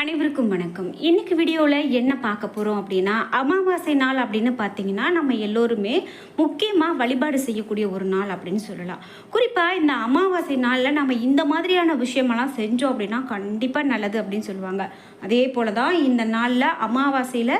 அனைவருக்கும் வணக்கம். இன்னைக்கு வீடியோவில் என்ன பார்க்க போகிறோம் அப்படின்னா அமாவாசை நாள் அப்படின்னு பார்த்தீங்கன்னா நம்ம எல்லோருமே முக்கியமாக வழிபாடு செய்யக்கூடிய ஒரு நாள் அப்படின்னு சொல்லலாம். குறிப்பாக இந்த அமாவாசை நாளில் நம்ம இந்த மாதிரியான விஷயமெல்லாம் செஞ்சோம் அப்படின்னா கண்டிப்பாக நல்லது அப்படின்னு சொல்லுவாங்க. அதே போல தான் இந்த நாளில் அமாவாசையில்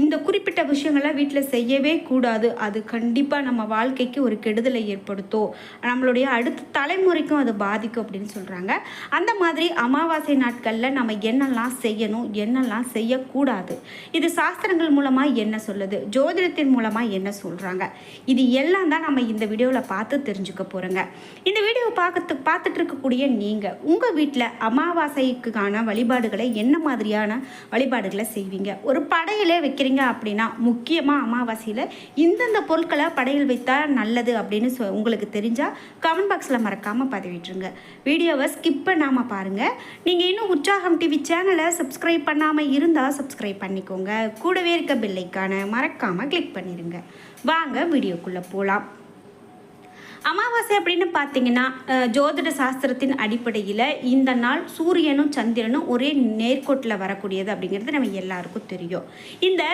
இந்த குறிப்பிட்ட விஷயங்களை வீட்டில் செய்யவே கூடாது. அது கண்டிப்பாக நம்ம வாழ்க்கைக்கு ஒரு கெடுதலை ஏற்படுத்தும். நம்மளுடைய அடுத்த தலைமுறைக்கும் அது பாதிக்கும் அப்படின்னு சொல்கிறாங்க அந்த மாதிரி அமாவாசை நாட்களில் நம்ம என்னெல்லாம் செய்யணும் என்னெல்லாம் செய்யக்கூடாது? இது சாஸ்திரங்கள் மூலமாக என்ன சொல்லுது? ஜோதிடத்தின் மூலமாக என்ன சொல்கிறாங்க இது எல்லாம் தான் நம்ம இந்த வீடியோவில் பார்த்து தெரிஞ்சுக்க போகிறோங்க இந்த வீடியோ பார்க்கறதுக்கு பார்த்துட்டு இருக்கக்கூடிய நீங்கள் உங்கள் வீட்டில் அமாவாசைக்கான வழிபாடுகளை என்ன மாதிரி மாதிரியான வழிபாடுகளை செய்வீங்க. ஒரு படையிலே வைக்கிறீங்க அப்படின்னா முக்கியமாக அமாவாசையில் இந்தந்த பொருட்களை படையில் வைத்தால் நல்லது அப்படின்னு சொ உங்களுக்கு தெரிஞ்சால் கமெண்ட் பாக்ஸில் மறக்காமல் பதிவிட்டுருங்க. வீடியோவை ஸ்கிப் பண்ணாமல் பாருங்கள் நீங்கள் இன்னும் உற்சாகம் டிவி சேனலை சப்ஸ்கிரைப் பண்ணாமல் இருந்தால் சப்ஸ்கிரைப் பண்ணிக்கோங்க. கூடவே இருக்க பெல்லைக்கான மறக்காமல் கிளிக் பண்ணிடுங்க வாங்க வீடியோக்குள்ளே போகலாம் அமாவாசை அப்படின்னு பார்த்தீங்கன்னா ஜோதிட சாஸ்திரத்தின் அடிப்படையில் இந்த நாள் சூரியனும் சந்திரனும் ஒரே நேர்கோட்டில் வரக்கூடியது அப்படிங்கிறது நம்ம எல்லாருக்கும் தெரியும். இந்த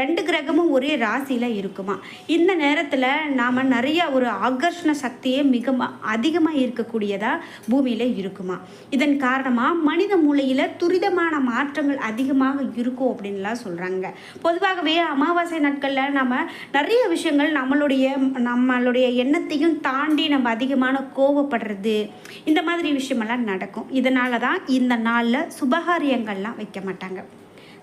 ரெண்டு கிரகமும் ஒரே ராசியில் இருக்குமா? இந்த நேரத்தில் நாம் நிறைய ஒரு ஆகர்ஷண சக்தியே மிக அதிகமாக இருக்கக்கூடியதாக பூமியில் இருக்குமா? இதன் காரணமாக மனித மூளையில் துரிதமான மாற்றங்கள் அதிகமாக இருக்கும் அப்படின்லாம் சொல்கிறாங்க பொதுவாகவே அமாவாசை நாட்களில் நம்ம நிறைய விஷயங்கள் நம்மளுடைய நம்மளுடைய எண்ணத்தையும் தாண்டி நம்ம அதிகமான கோவப்படுறது இந்த மாதிரி விஷயமெல்லாம் நடக்கும். இதனால தான் இந்த நாளில் சுபகாரியங்கள்லாம் வைக்க மாட்டாங்க.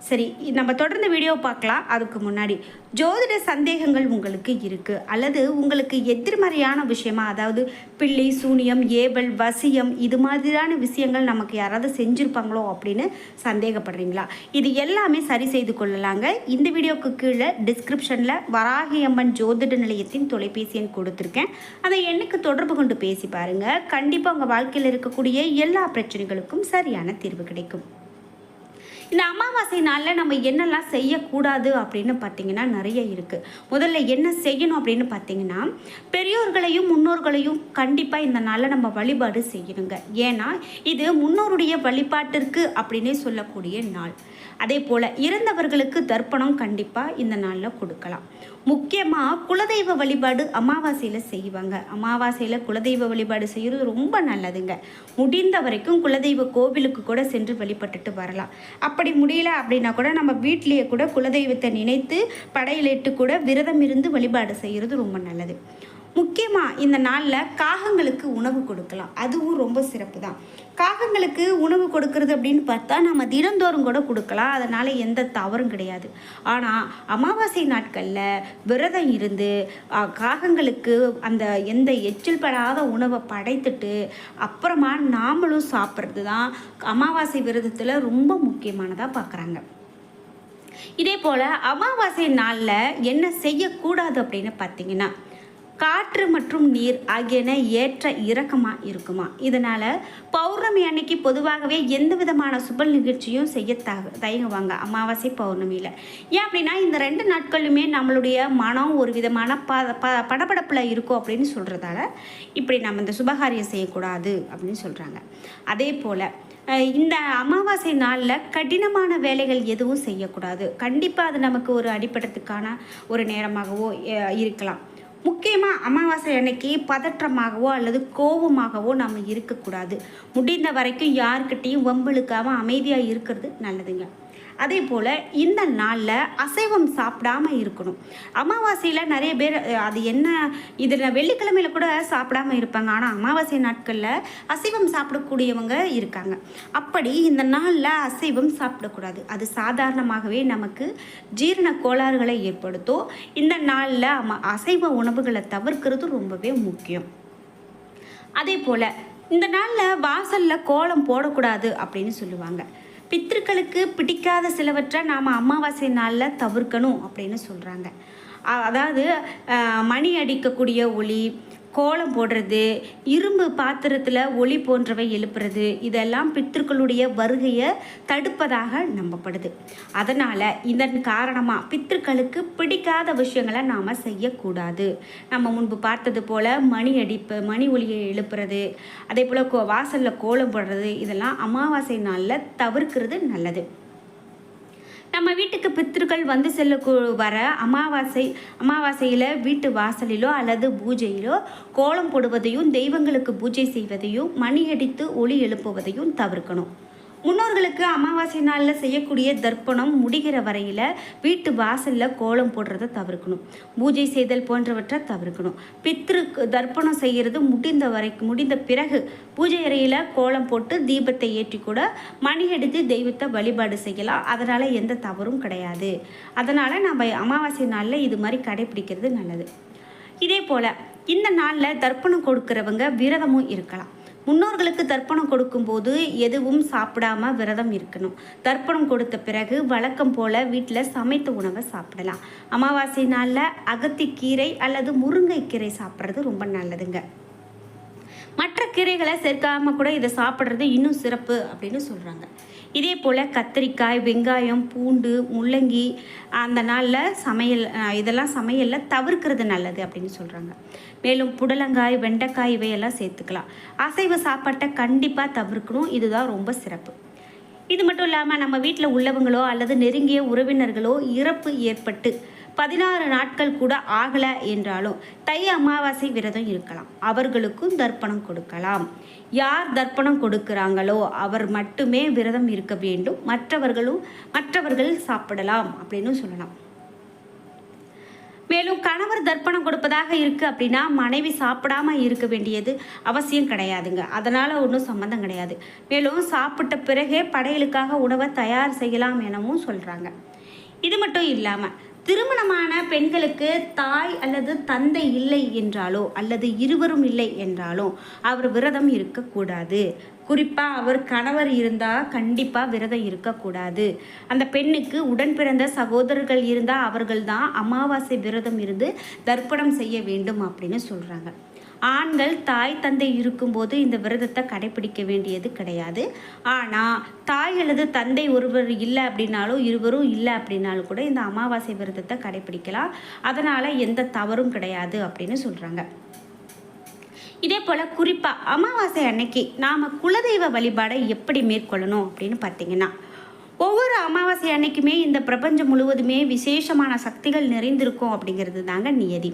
சரி நம்ம தொடர்ந்து வீடியோ பார்க்கலாம். அதுக்கு முன்னாடி ஜோதிட சந்தேகங்கள் உங்களுக்கு இருக்குது அல்லது உங்களுக்கு எதிர்மறையான விஷயமா அதாவது பிள்ளை சூனியம் ஏவல் வசியம் இது மாதிரியான விஷயங்கள் நமக்கு யாராவது செஞ்சுருப்பாங்களோ அப்படின்னு சந்தேகப்படுறீங்களா? இது எல்லாமே சரி செய்து கொள்ளலாங்க. இந்த வீடியோக்கு கீழே டிஸ்கிரிப்ஷனில் வராகியம்மன் ஜோதிட நிலையத்தின் தொலைபேசி எண் கொடுத்துருக்கேன். அதை எண்ணுக்கு தொடர்பு கொண்டு பேசி பாருங்கள் கண்டிப்பாக உங்கள் வாழ்க்கையில் இருக்கக்கூடிய எல்லா பிரச்சனைகளுக்கும் சரியான தீர்வு கிடைக்கும். இந்த அமாவாசை நாளில் நம்ம என்னெல்லாம் செய்யக்கூடாது அப்படின்னு பார்த்தீங்கன்னா நிறைய இருக்குது முதல்ல என்ன செய்யணும் அப்படின்னு பார்த்தீங்கன்னா பெரியோர்களையும் முன்னோர்களையும் கண்டிப்பாக இந்த நாளில் நம்ம வழிபாடு செய்யணுங்க. ஏன்னா இது முன்னோருடைய வழிபாட்டிற்கு அப்படின்னே சொல்லக்கூடிய நாள். அதே போல் இறந்தவர்களுக்கு தர்ப்பணம் கண்டிப்பாக இந்த நாளில் கொடுக்கலாம். முக்கியமாக குலதெய்வ வழிபாடு அமாவாசையில் செய்வாங்க. அமாவாசையில் குலதெய்வ வழிபாடு செய்கிறது ரொம்ப நல்லதுங்க. முடிந்த வரைக்கும் குலதெய்வ கோவிலுக்கு கூட சென்று வழிபட்டுட்டு வரலாம். அப்படி முடியல அப்படின்னா கூட நம்ம வீட்டிலேயே கூட குலதெய்வத்தை நினைத்து படையிலிட்டு கூட விரதம் இருந்து வழிபாடு செய்கிறது ரொம்ப நல்லது. முக்கியமாக இந்த நாளில் காகங்களுக்கு உணவு கொடுக்கலாம். அதுவும் ரொம்ப சிறப்பு தான் காகங்களுக்கு உணவு கொடுக்கறது அப்படின்னு பார்த்தா நம்ம தினந்தோறும் கூட கொடுக்கலாம். அதனால் எந்த தவறும் கிடையாது. ஆனால் அமாவாசை நாட்களில் விரதம் இருந்து காகங்களுக்கு அந்த எந்த எச்சில் படாத உணவை படைத்துட்டு அப்புறமா நாமளும் சாப்பிட்றது தான் அமாவாசை விரதத்தில் ரொம்ப முக்கியமானதாக பார்க்குறாங்க இதே போல் அமாவாசை நாளில் என்ன செய்யக்கூடாது அப்படின்னு பார்த்தீங்கன்னா காற்று மற்றும் நீர் ஆகியன ஏற்ற இறக்கமாக இருக்குமா? இதனால் பௌர்ணமி அன்னைக்கு பொதுவாகவே எந்த விதமான சுப நிகழ்ச்சியும் செய்ய தக தயங்குவாங்க அமாவாசை பௌர்ணமியில். ஏன் அப்படின்னா இந்த ரெண்டு நாட்களுமே நம்மளுடைய மனம் ஒரு விதமான ப ப படபடப்பில் இருக்கும் அப்படின்னு சொல்கிறதால இப்படி நம்ம இந்த சுபகாரியம் செய்யக்கூடாது அப்படின்னு சொல்கிறாங்க அதே போல் இந்த அமாவாசை நாளில் கடினமான வேலைகள் எதுவும் செய்யக்கூடாது. கண்டிப்பாக அது நமக்கு ஒரு அடிப்படத்துக்கான ஒரு நேரமாகவோ இருக்கலாம். முக்கியமாக அமாவாசை அன்னைக்கு பதற்றமாகவோ அல்லது கோபமாகவோ நம்ம இருக்கக்கூடாது. முடிந்த வரைக்கும் யாருக்கிட்டேயும் வம்பிழுக்காமல் அமைதியாக இருக்கிறது நல்லதுங்க. அதே போல் இந்த நாளில் அசைவம் சாப்பிடாம இருக்கணும். அமாவாசையில் நிறைய பேர் அது என்ன இதில் வெள்ளிக்கிழமையில் கூட சாப்பிடாம இருப்பாங்க. ஆனால் அமாவாசை நாட்களில் அசைவம் சாப்பிடக்கூடியவங்க இருக்காங்க. அப்படி இந்த நாளில் அசைவம் சாப்பிடக்கூடாது. அது சாதாரணமாகவே நமக்கு ஜீரண கோளாறுகளை ஏற்படுத்தும். இந்த நாளில் அம அசைவ உணவுகளை தவிர்க்கிறது ரொம்பவே முக்கியம். அதே போல் இந்த நாளில் வாசலில் கோலம் போடக்கூடாது அப்படின்னு சொல்லுவாங்க. பித்திருக்களுக்கு பிடிக்காத சிலவற்றை நாம் அமாவாசை நாளில் தவிர்க்கணும் அப்படின்னு சொல்கிறாங்க அதாவது மணி அடிக்கக்கூடிய ஒளி கோலம் போடுறது இரும்பு பாத்திரத்தில் ஒளி போன்றவை எழுப்புறது இதெல்லாம் பித்திருக்களுடைய வருகையை தடுப்பதாக நம்பப்படுது. அதனால் இதன் காரணமாக பித்திருக்களுக்கு பிடிக்காத விஷயங்களை நாம் செய்யக்கூடாது. நம்ம முன்பு பார்த்தது போல் மணி அடிப்பு மணி ஒளியை எழுப்புறது அதே போல் கோ வாசலில் கோலம் போடுறது இதெல்லாம் அமாவாசை நாளில் தவிர்க்கிறது நல்லது. நம்ம வீட்டுக்கு பித்திருக்கள் வந்து செல்ல வர அமாவாசை அமாவாசையில் வீட்டு வாசலிலோ அல்லது பூஜையிலோ கோலம் போடுவதையும் தெய்வங்களுக்கு பூஜை செய்வதையும் மணி அடித்து ஒளி எழுப்புவதையும் தவிர்க்கணும். முன்னோர்களுக்கு அமாவாசை நாளில் செய்யக்கூடிய தர்ப்பணம் முடிகிற வரையில் வீட்டு வாசலில் கோலம் போடுறதை தவிர்க்கணும். பூஜை செய்தல் போன்றவற்றை தவிர்க்கணும். பித்ரு தர்ப்பணம் செய்கிறது முடிந்த வரை முடிந்த பிறகு பூஜை அறையில் கோலம் போட்டு தீபத்தை ஏற்றி கூட மணி எடுத்து தெய்வத்தை வழிபாடு செய்யலாம். அதனால் எந்த தவறும் கிடையாது. அதனால் நம்ம அமாவாசை நாளில் இது மாதிரி கடைபிடிக்கிறது நல்லது. இதே போல் இந்த நாளில் தர்ப்பணம் கொடுக்குறவங்க விரதமும் இருக்கலாம். முன்னோர்களுக்கு தர்ப்பணம் கொடுக்கும்போது எதுவும் சாப்பிடாம விரதம் இருக்கணும். தர்ப்பணம் கொடுத்த பிறகு வழக்கம் போல் வீட்டில் சமைத்த உணவை சாப்பிடலாம். அமாவாசை நாளில் அகத்திக்கீரை அல்லது முருங்கைக்கீரை சாப்பிட்றது ரொம்ப நல்லதுங்க. மற்ற கீரைகளை சேர்க்காம கூட இதை சாப்பிட்றது இன்னும் சிறப்பு அப்படின்னு சொல்கிறாங்க இதே போல் கத்திரிக்காய் வெங்காயம் பூண்டு முள்ளங்கி அந்த நாளில் சமையல் இதெல்லாம் சமையலில் தவிர்க்கிறது நல்லது அப்படின்னு சொல்கிறாங்க மேலும் புடலங்காய் வெண்டைக்காய் இவையெல்லாம் சேர்த்துக்கலாம். அசைவ சாப்பாட்டை கண்டிப்பாக தவிர்க்கணும். இதுதான் ரொம்ப சிறப்பு. இது மட்டும் இல்லாமல் நம்ம வீட்டில் உள்ளவங்களோ அல்லது நெருங்கிய உறவினர்களோ இறப்பு ஏற்பட்டு பதினாறு நாட்கள் கூட ஆகலை என்றாலும் தை அமாவாசை விரதம் இருக்கலாம். அவர்களுக்கும் தர்ப்பணம் கொடுக்கலாம். யார் தர்ப்பணம் கொடுக்குறாங்களோ அவர் மட்டுமே விரதம் இருக்க வேண்டும். மற்றவர்களும் மற்றவர்கள் சாப்பிடலாம் அப்படின்னு சொல்லலாம். மேலும் கணவர் தர்ப்பணம் கொடுப்பதாக இருக்கு அப்படின்னா மனைவி சாப்பிடாம இருக்க வேண்டியது அவசியம் கிடையாதுங்க. அதனால ஒன்றும் சம்மந்தம் கிடையாது. மேலும் சாப்பிட்ட பிறகே படையலுக்காக உணவை தயார் செய்யலாம் எனவும் சொல்றாங்க. இது மட்டும் இல்லாமல் திருமணமான பெண்களுக்கு தாய் அல்லது தந்தை இல்லை என்றாலோ அல்லது இருவரும் இல்லை என்றாலோ அவர் விரதம் இருக்கக்கூடாது. குறிப்பாக அவர் கணவர் இருந்தால் கண்டிப்பாக விரதம் இருக்கக்கூடாது. அந்த பெண்ணுக்கு உடன் பிறந்த சகோதரர்கள் இருந்தால் அவர்கள் தான் அமாவாசை விரதம் இருந்து தர்ப்பணம் செய்ய வேண்டும் அப்படின்னு சொல்கிறாங்க ஆண்கள் தாய் தந்தை இருக்கும்போது இந்த விரதத்தை கடைபிடிக்க வேண்டியது கிடையாது. ஆனால் தாய் அல்லது தந்தை ஒருவர் இல்லை அப்படின்னாலும் இருவரும் இல்லை அப்படின்னாலும் கூட இந்த அமாவாசை விரதத்தை கடைபிடிக்கலாம். அதனால் எந்த தவறும் கிடையாது அப்படின்னு சொல்கிறாங்க இதே போல் குறிப்பாக அமாவாசை அன்னைக்கு நாம் குலதெய்வ வழிபாடை எப்படி மேற்கொள்ளணும் அப்படின்னு பார்த்தீங்கன்னா ஒவ்வொரு அமாவாசை அன்னைக்குமே இந்த பிரபஞ்சம் முழுவதுமே விசேஷமான சக்திகள் நிறைந்திருக்கும் அப்படிங்கிறது தாங்க நியதி.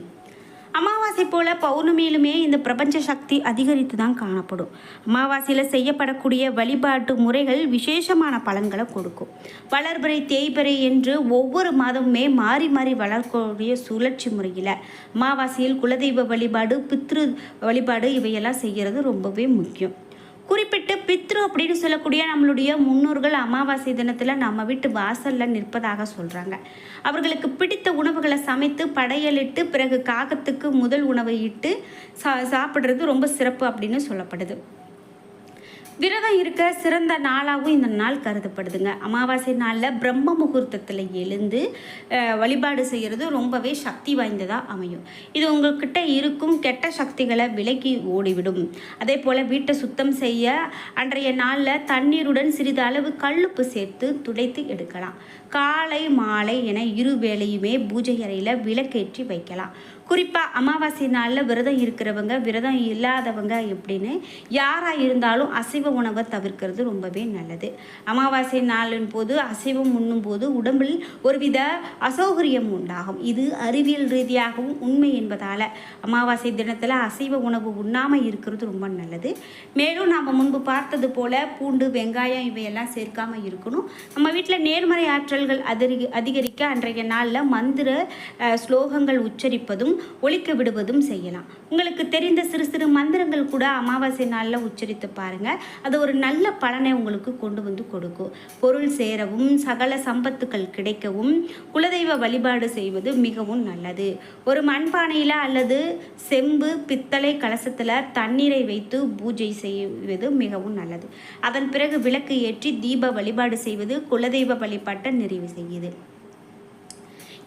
அமாவாசை போல பௌர்ணமியிலுமே இந்த பிரபஞ்ச சக்தி அதிகரித்து தான் காணப்படும். அமாவாசையில் செய்யப்படக்கூடிய வழிபாட்டு முறைகள் விசேஷமான பலன்களை கொடுக்கும். வளர்பிறை தேய்பிறை என்று ஒவ்வொரு மாதமுமே மாறி மாறி வளர்க்கக்கூடிய சுழற்சி முறையில் அமாவாசையில் குலதெய்வ வழிபாடு பித்ரு வழிபாடு இவையெல்லாம் செய்கிறது ரொம்பவே முக்கியம். குறிப்பிட்டு பித்ரு அப்படின்னு சொல்லக்கூடிய நம்மளுடைய முன்னோர்கள் அமாவாசை தினத்தில் நம்ம வீட்டு வாசலில் நிற்பதாக சொல்கிறாங்க அவர்களுக்கு பிடித்த உணவுகளை சமைத்து படையலிட்டு பிறகு காகத்துக்கு முதல் உணவை இட்டு சா சாப்பிட்றது ரொம்ப சிறப்பு அப்படின்னு சொல்லப்படுது. விரதம் இருக்க சிறந்த நாளாகவும் இந்த நாள் கருதப்படுதுங்க. அமாவாசை நாளில் பிரம்ம முகூர்த்தத்தில் எழுந்து வழிபாடு செய்கிறது ரொம்பவே சக்தி வாய்ந்ததாக அமையும். இது உங்கள்கிட்ட இருக்கும் கெட்ட சக்திகளை விலக்கி ஓடிவிடும். அதே போல் வீட்டை சுத்தம் செய்ய அன்றைய நாளில் தண்ணீருடன் சிறிது அளவு கல்லுப்பு சேர்த்து துடைத்து எடுக்கலாம். காலை மாலை என இரு வேளையுமே பூஜை அறையில் விளக்கேற்றி வைக்கலாம். குறிப்பாக அமாவாசை நாளில் விரதம் இருக்கிறவங்க விரதம் இல்லாதவங்க எப்படின்னு யாராக இருந்தாலும் அசைவ அசைவ உணவை தவிர்க்கிறது ரொம்பவே நல்லது. அமாவாசை நாளின் போது அசைவம் உண்ணும் போது உடம்பில் ஒருவித அசௌகரியம் உண்டாகும். இது அறிவியல் ரீதியாகவும் உண்மை என்பதால் அமாவாசை தினத்தில் அசைவ உணவு உண்ணாமல் இருக்கிறது ரொம்ப நல்லது. மேலும் நாம் முன்பு பார்த்தது போல பூண்டு வெங்காயம் இவையெல்லாம் சேர்க்காமல் இருக்கணும். நம்ம வீட்டில் நேர்மறை ஆற்றல்கள் அதிக அதிகரிக்க அன்றைய நாளில் மந்திர ஸ்லோகங்கள் உச்சரிப்பதும் ஒழிக்க விடுவதும் செய்யலாம். உங்களுக்கு தெரிந்த சிறு சிறு மந்திரங்கள் கூட அமாவாசை நாளில் உச்சரித்து பாருங்கள் அது ஒரு நல்ல பலனை உங்களுக்கு கொண்டு வந்து கொடுக்கும். பொருள் சேரவும் சகல சம்பத்துக்கள் கிடைக்கவும் குலதெய்வ வழிபாடு செய்வது மிகவும் நல்லது. ஒரு மண்பானையில் அல்லது செம்பு பித்தளை கலசத்தில் தண்ணீரை வைத்து பூஜை செய்வது மிகவும் நல்லது. அதன் பிறகு விளக்கு ஏற்றி தீப வழிபாடு செய்வது குலதெய்வ வழிபாட்டை நிறைவு செய்யுது.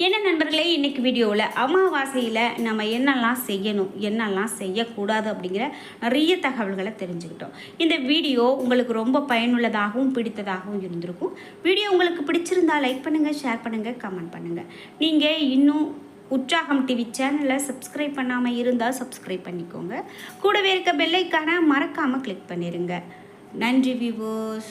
என்ன நண்பர்களே இன்னைக்கு வீடியோவில் அமாவாசையில் நம்ம என்னெல்லாம் செய்யணும் என்னெல்லாம் செய்யக்கூடாது அப்படிங்கிற நிறைய தகவல்களை தெரிஞ்சுக்கிட்டோம். இந்த வீடியோ உங்களுக்கு ரொம்ப பயனுள்ளதாகவும் பிடித்ததாகவும் இருந்திருக்கும். வீடியோ உங்களுக்கு பிடிச்சிருந்தால் லைக் பண்ணுங்கள் ஷேர் பண்ணுங்கள் கமெண்ட் பண்ணுங்கள் நீங்கள் இன்னும் உற்சாகம் டிவி சேனலை சப்ஸ்கிரைப் பண்ணாமல் இருந்தால் சப்ஸ்கிரைப் பண்ணிக்கோங்க. கூடவே இருக்க பெல்லைக்கான மறக்காமல் கிளிக் பண்ணிடுங்க நன்றி விவோஸ்